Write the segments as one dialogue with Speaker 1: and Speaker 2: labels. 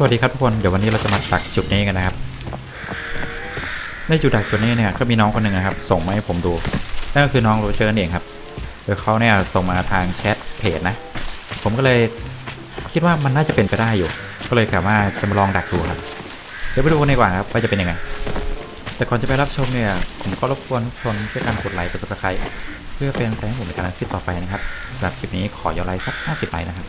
Speaker 1: สวัสดีครับทุกคนเดี๋ยววันนี้เราจะมาดักจุดนี้กันนะครับ ในจุดดักจุดนี้เนี่ยก็มีน้องคนหนึ่งนะครับ ส่งมาให้ผมดูนั่นก็คือน้องโรเจอร์นั่เองครับโดยเขาเนี่ยส่งมาทางแชทเพจนะ ผมก็เลยคิดว่ามันน่าจะเป็นไปได้อยู่ ก็เลยกะว่าจะมาลองดักดูครับ เดี๋ยวไปดูกันดีกว่าครับว่าจะเป็นยังไง แต่ก่อนจะไปรับชมเนี่ยผมก็รบกวนทุกคนช่วยกันกดไลค์กดซับสไครต์เพื่อเป็นกำลังใจให้ผมในการคลิปต่อไปนะครับสำหรับคลิปนี้ขอยอดไลค์สัก 50ไลค์นะครับ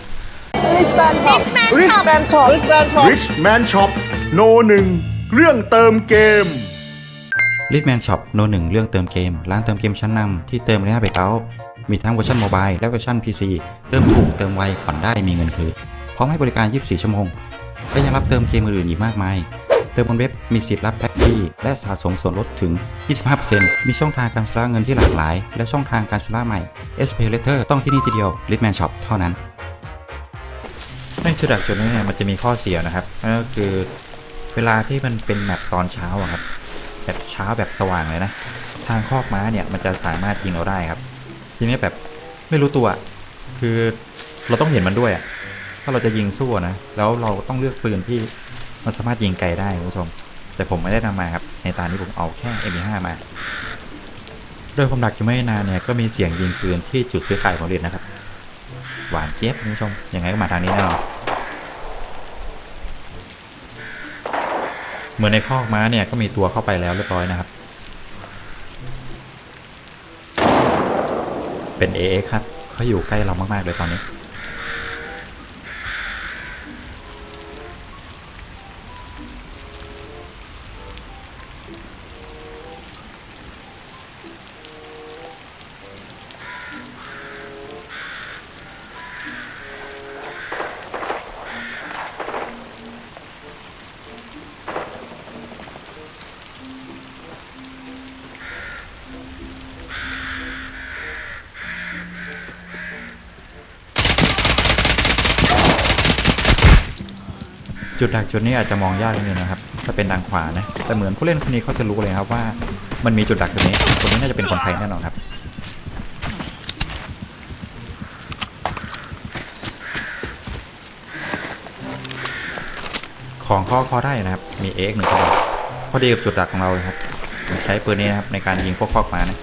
Speaker 2: Richman Shop Richman Shop Richman Shop
Speaker 3: Rich Man Shop โนหนึ่งเรื่องเติมเกม
Speaker 1: ลิทแมนช็อปโนหนึ่งเรื่องเติมเกม ร้านเติมเกมชั้นนำที่เติมระยะเบรกเอาท์มีทั้งเวอร์ชันโมบายและเวอร์ชัน PC เติมถูกเติมไวผ่อนได้มีเงินคืนพร้อมให้บริการ 24 ชั่วโมง และยังรับเติมเกมอื่นๆอีกมากมาย เติมบนเว็บมีสิทธิ์รับแพ็กฟรีและสะสมส่วนลดถึง 25%มีช่องทางการชำระเงินที่หลากหลาย และช่องทางการชำระใหม่ s p a y Letter ต้องที่นี่ทีเดียว Litman Shop เท่านั้น ในจุดดักจุดนี้เนี่ยมันจะมีข้อเสียนะครับนั่นก็คือเวลาที่มันเป็นแมปตอนเช้าอะครับแบบเช้าแบบสว่างเลยนะ ทางคอกม้าเนี่ยมันจะสามารถยิงเราได้ครับ ทีนี้แบบไม่รู้ตัวคือเราต้องเห็นมันด้วยถ้าเราจะยิงสู้นะแล้วเราต้องเลือกปืนที่มันสามารถยิงไกลได้คุณผู้ชมแต่ผมไม่ได้นำมาครับ ในตานี้ผมเอาแค่ M5 มาโดยผมดักอยู่ไม่นานเนี่ยก็มีเสียงยิงปืนที่จุดซื้อขายของเรียนนะครับ หวานเจี๊ยบคุณผู้ชมยังไงก็มาทางนี้แน่นอน เหมือนในคอกม้าเนี่ยก็มีตัวเข้าไปแล้วเรียบร้อยนะครับ เป็น AX ครับเขาอยู่ใกล้เรามาก ๆ เลยตอนนี้ จุดดักจุดนี้อาจจะมองยากนิดนึงนะครับ ถ้าเป็นทางขวานะ แต่เหมือนผู้เล่นคนนี้เขาจะรู้เลยครับว่า มันมีจุดดักจุดนี้ คนนี้น่าจะเป็นคนไทยแน่นอนครับ ของข้อคอได้นะครับ มีเอ็กหนึ่งกระบอกพอดีกับจุดดักของเราเลยครับ ใช้ปืนนี้นะครับในการยิงพวกคอมานะ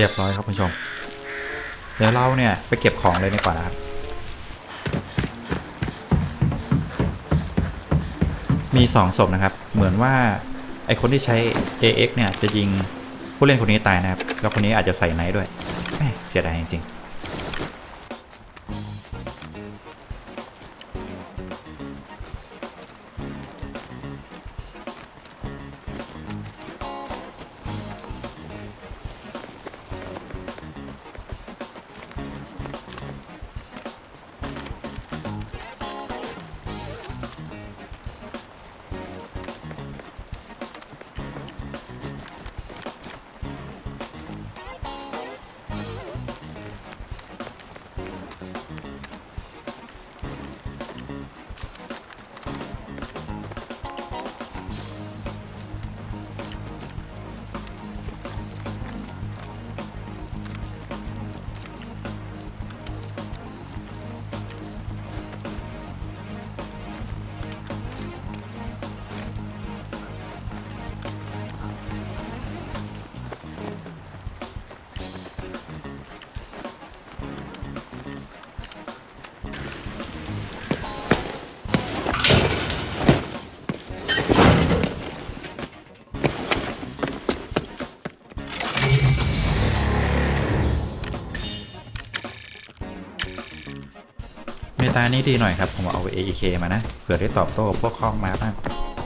Speaker 1: รียบร้อยครับคุณผู้ชม เดี๋ยวเราเนี่ยไปเก็บของเลยดีกว่านะครับ มีสองศพนะครับ เหมือนว่าไอคนที่ใช้ AX เนี่ยจะยิงผู้เล่นคนนี้ตายนะครับ แล้วคนนี้อาจจะใส่ไนท์ด้วย เสียดายจริงๆ เมตานี้ดีหน่อยครับ ผมเอา AEK มานะเผื่อได้ตอบโต้พวกคลองมาบ้าง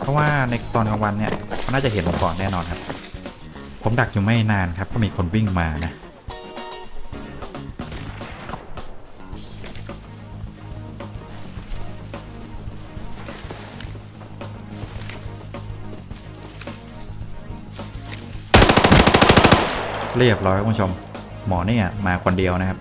Speaker 1: เพราะว่าในตอนกลางวันเนี่ยเขาน่าจะเห็นผมก่อนแน่นอนครับ ผมดักอยู่ไม่นานครับ ก็มีคนวิ่งมานะเรียบร้อยคุณผู้ชม หมอเนี่ยมาคนเดียวนะครับ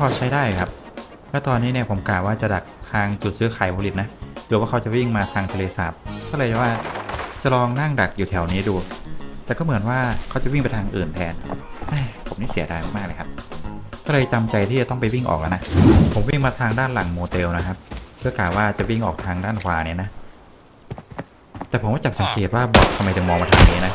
Speaker 1: พอใช้ได้ครับ แล้วตอนนี้เนี่ยผมกะว่าจะดักทางจุดซื้อไขายผลิตนะเดี๋ยวว่าเขาจะวิ่งมาทางทะเลสาบก็เลยว่าจะลองนั่งดักอยู่แถวนี้ดู แต่ก็เหมือนว่าเขาจะวิ่งไปทางอื่นแทนผมนี่เสียดายมากๆเลยครับ ก็เลยจำใจที่จะต้องไปวิ่งออกแล้วนะ ผมวิ่งมาทางด้านหลังโมเตลนะครับ เพื่อกะว่าจะวิ่งออกทางด้านขวาเนี่ยนะ แต่ผมก็จับสังเกตว่าบอททำไมถึงมองมาทางนี้นะ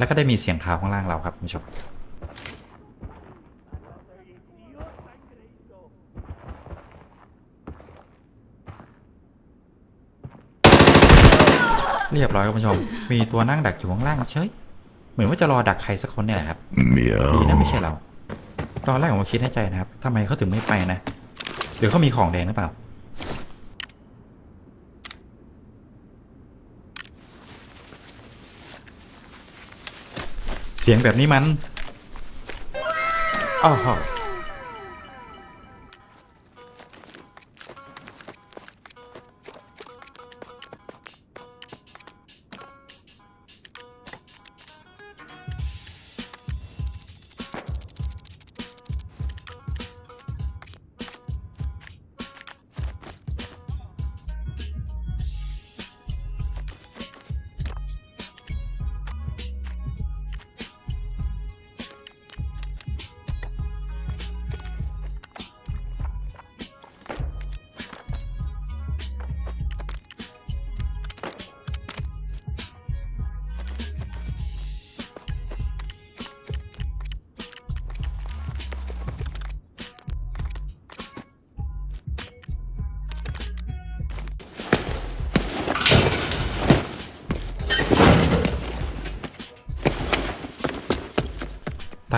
Speaker 1: แล้วก็ได้มีเสียงเท้าข้างล่างเราครับคุณผู้ชมเรียบร้อยครับคุณผู้ชม มีตัวนั่งดักอยู่ข้างล่างเฉย เหมือนว่าจะรอดักใครสักคนเนี่ยแหละครับดีนะไม่ใช่เรา ตอนแรกผมคิดในใจนะครับทำไมเขาถึงไม่ไปนะ หรือเขามีของแดงหรือเปล่า สียงแบบนี้มัน อ้าว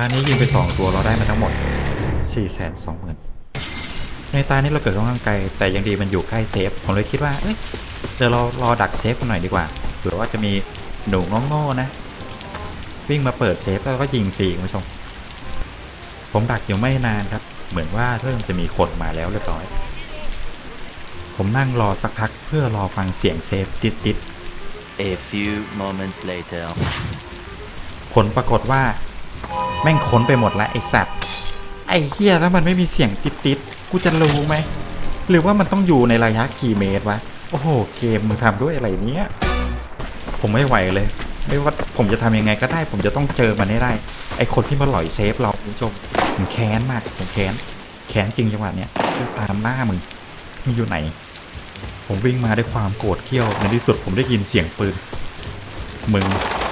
Speaker 1: านี้ยิงไป 2 ตัวเราได้มาทั้งหมด 4 2 0 0 0 0 ในตานี้เราเกิดค่อนข้างไกล แต่ยังดีมันอยู่ใกล้เซฟ ผมเลยคิดว่า เอ้ย เดี๋ยวเรารอดักเซฟกันหน่อยดีกว่า เผื่อว่าจะมีหนูโง่ๆนะ วิ่งมาเปิดเซฟแล้วก็ยิงฟรีคุณผู้ชม ผมดักอยู่ไม่นานครับ เหมือนว่าเริ่มจะมีคนมาแล้วเรียบร้อย ผมนั่งรอสักพักเพื่อรอฟังเสียงเซฟติดๆ
Speaker 4: A few moments later.
Speaker 1: ผลปรากฏว่า แม่งค้นไปหมดแล้วไอสัตว์ไอเฮียแล้วมันไม่มีเสียงติดติดกูจะรู้ไหมหรือว่ามันต้องอยู่ในระยะกี่เมตรวะโอ้โหเกมมึงทำด้วยอะไรเนี้ยผมไม่ไหวเลย ไม่ว่าผมจะทำยังไงก็ได้ ผมจะต้องเจอมันให้ได้ ไอคนที่มาหล่อยเซฟเราคุณผู้ชมผมแค้นมากผมแค้นแค้นจริงจังหวะเนี้ยคือตามหน้ามึงมึงอยู่ไหน ผมวิ่งมาด้วยความโกรธเขี้ยวในที่สุดผมได้ยินเสียงปืนมึง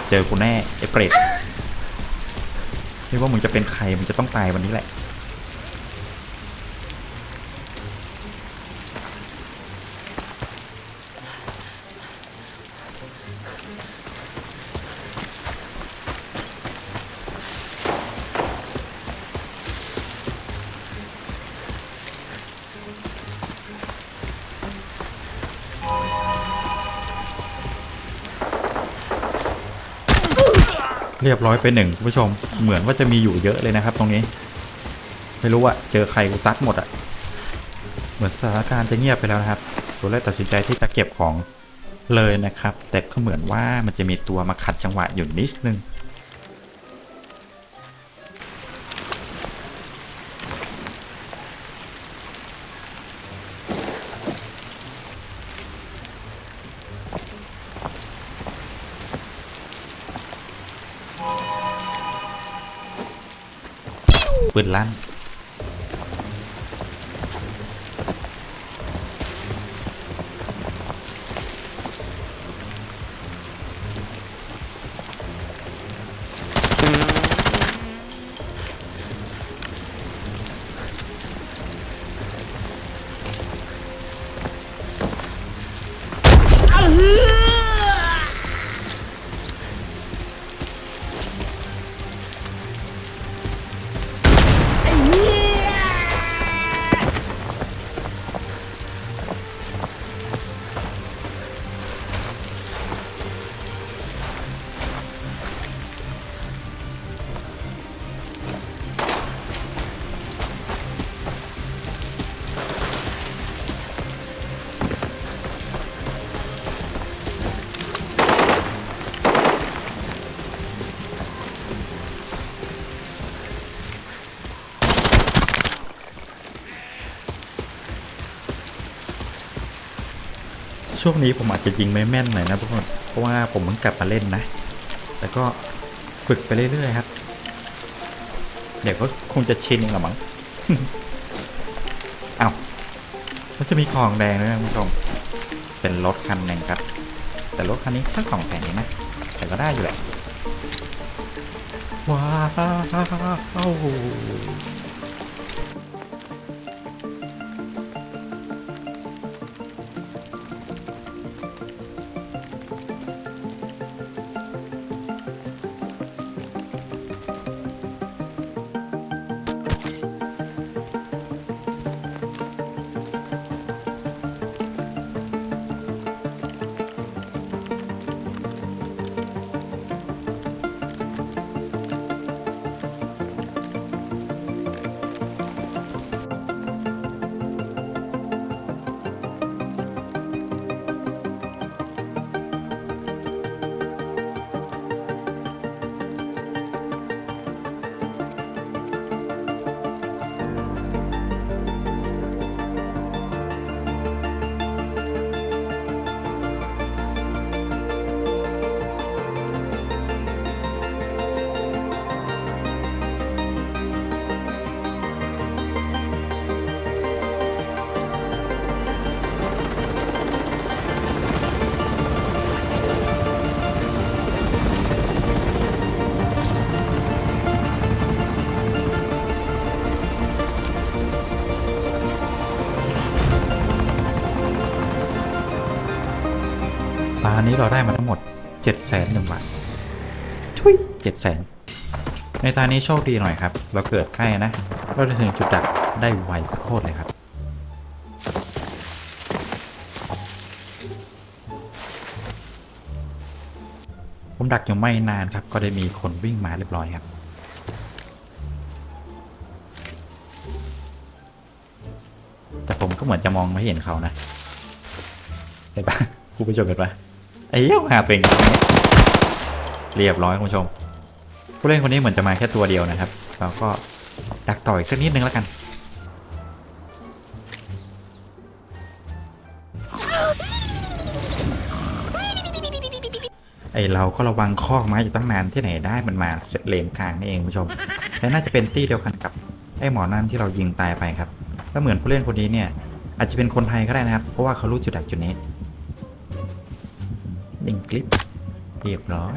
Speaker 1: เจอกูแน่ไอ้เปรต ไม่ว่ามึงจะเป็นใครมึงจะต้องตายวันนี้แหละ เรียบร้อยไปหนึ่งคุณผู้ชม เหมือนว่าจะมีอยู่เยอะเลยนะครับ ตรงนี้ ไม่รู้อะเจอใครกูซัดหมดอะเหมือนสถานการณ์จะเงียบไปแล้วนะครับตัวแรกตัดสินใจที่จะเก็บของเลยนะครับ แต่ก็เหมือนว่ามันจะมีตัวมาขัดจังหวะอยู่นิดนึง ปืนลั่น ช่วงนี้ผมอาจจะยิงไม่แม่นหน่อยนะทุกคนเพราะว่าผมเพิ่งกลับมาเล่นนะแต่ก็ฝึกไปเรื่อยๆครับ เดี๋ยวก็คงจะชินเองละมั้งเอา้ามันจะมีของแดงด้วยนะคุณผู้ชม เป็นรถคันหนึ่งครับ แต่รถคันนี้แค่สองแสนเองนะ แต่ก็ได้อยู่แหละว้าว อนนี้เราได้มาทั้งหมด7จ็ดแสนหนึ่งบาททุยเจ็ดแสนในตานี้โชคดีหน่อยครับ เราเกิดใกล้นะ เราจะถึงจุดดักได้ไวโคตรเลยครับ ผมดักอยู่ไม่นานครับ ก็ได้มีคนวิ่งมาเรียบร้อยครับแต่ผมก็เหมือนจะมองไม่เห็นเขานะเห็นปะคุณผู้ชมเห็นปะ ไอ้เหี้ยหาตัวเองเรียบร้อยคุณผู้ชม ผู้เล่นคนนี้เหมือนจะมาแค่ตัวเดียวนะครับ เราก็ดักต่ออีกสักนิดนึงแล้วกัน ไอเราก็ระวังคอกไม้อยู่ตั้งนานที่ไหนได้มันมาเสร็จเลนกลางนี่เองคุณผู้ชม และน่าจะเป็นตี้เดียวกันกับไอหมอนั่นที่เรายิงตายไปครับแล้วเหมือนผู้เล่นคนนี้เนี่ยอาจจะเป็นคนไทยก็ได้นะครับ เพราะว่าเขารู้จุดดักจุดนี้ หนึ่งคลิปเรียบร้อย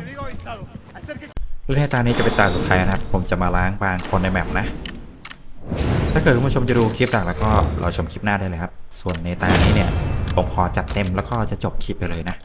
Speaker 1: และในตานี้จะเป็นตาสุดท้ายนะครับ ผมจะมาล้างบางคนในแมปนะ ถ้าเกิดคุณผู้ชมจะดูคลิปต่างแล้วก็รอชมคลิปหน้าได้เลยครับ ส่วนในตานี้เนี่ย ผมขอจัดเต็มแล้วก็จะจบคลิปไปเลยนะ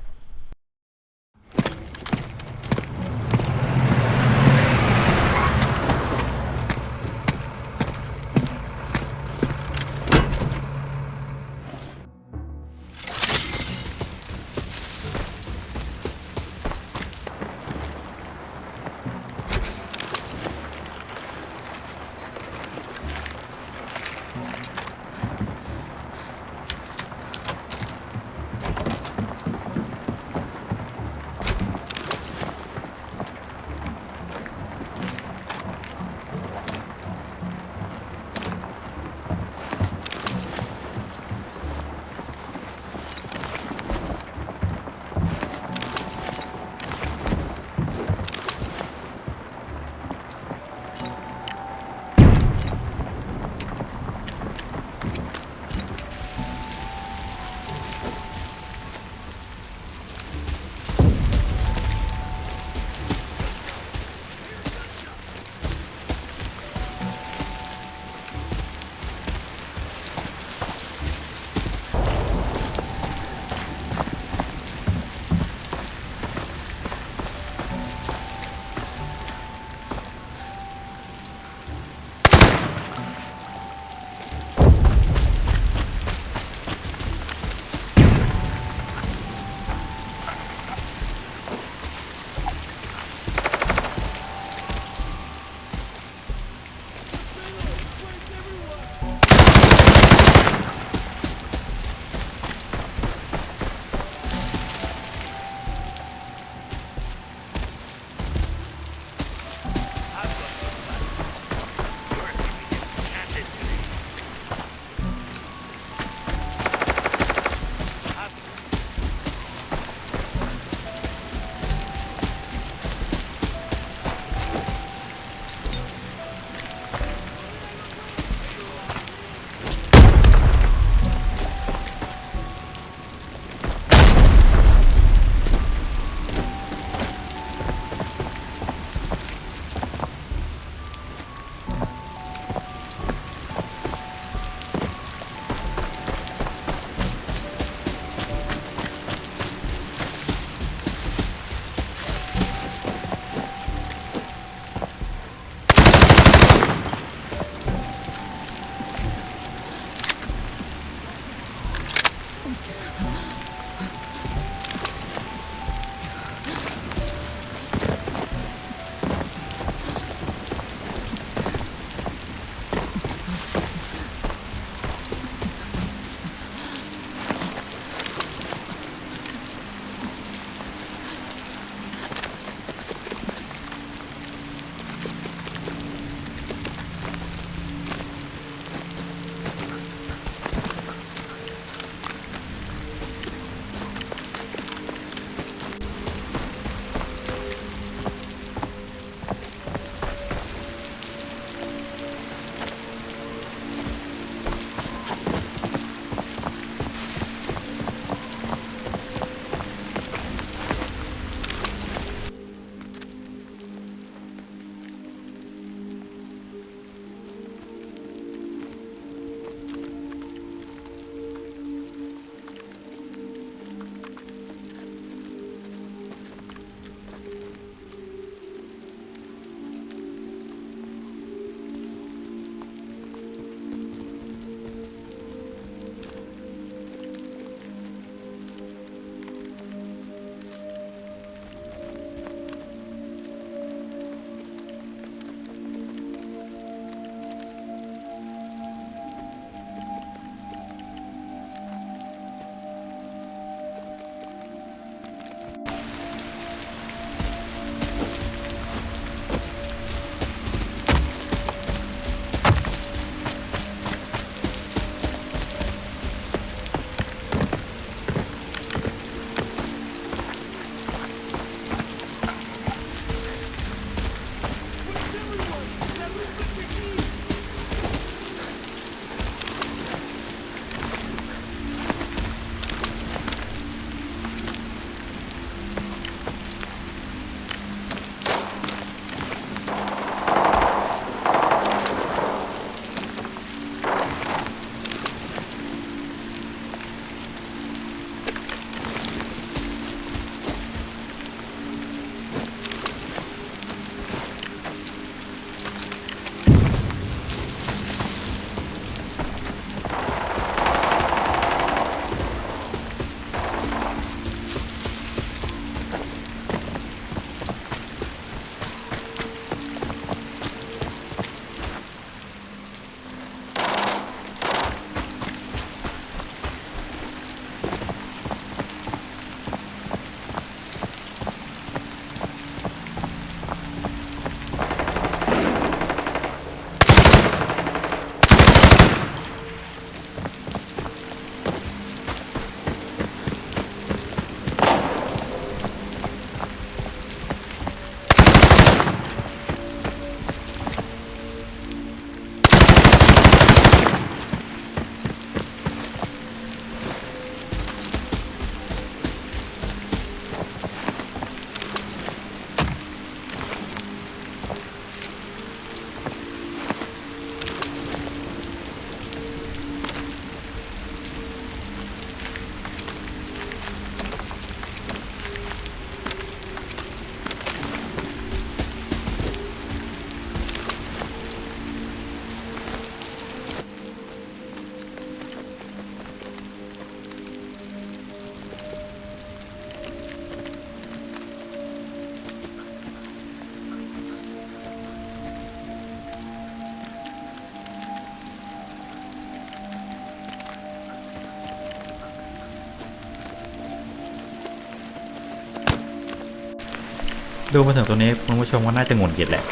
Speaker 1: ดูมาถึงตัวนี้คุณผู้ชมว่าน่าจะงนเกียดแหละ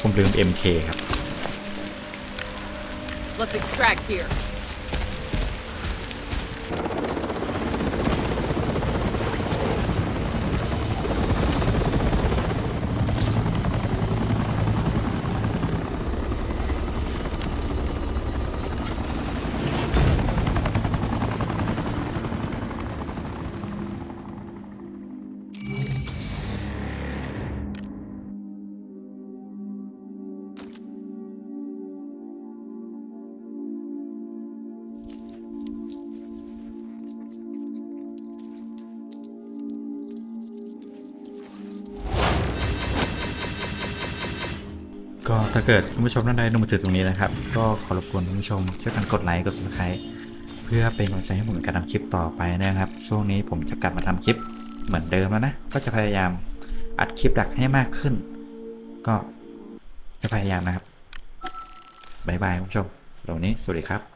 Speaker 1: ผมลืม MK ครับ
Speaker 5: Let's extract here.
Speaker 1: ถ้าเกิดคุณผู้ชมท่านใดดูมาถึงตรงนี้นะครับ ก็ขอรบกวนคุณผู้ชมช่วยกันกดไลค์กด subscribe เพื่อเป็นกำลังใจให้ผมในการทำคลิปต่อไปนะครับ ช่วงนี้ผมจะกลับมาทำคลิปเหมือนเดิมแล้วนะ ก็จะพยายามอัดคลิปหลักให้มากขึ้น ก็จะพยายามนะครับบายบายคุณผู้ชมสำหรับวันนี้สวัสดีครับ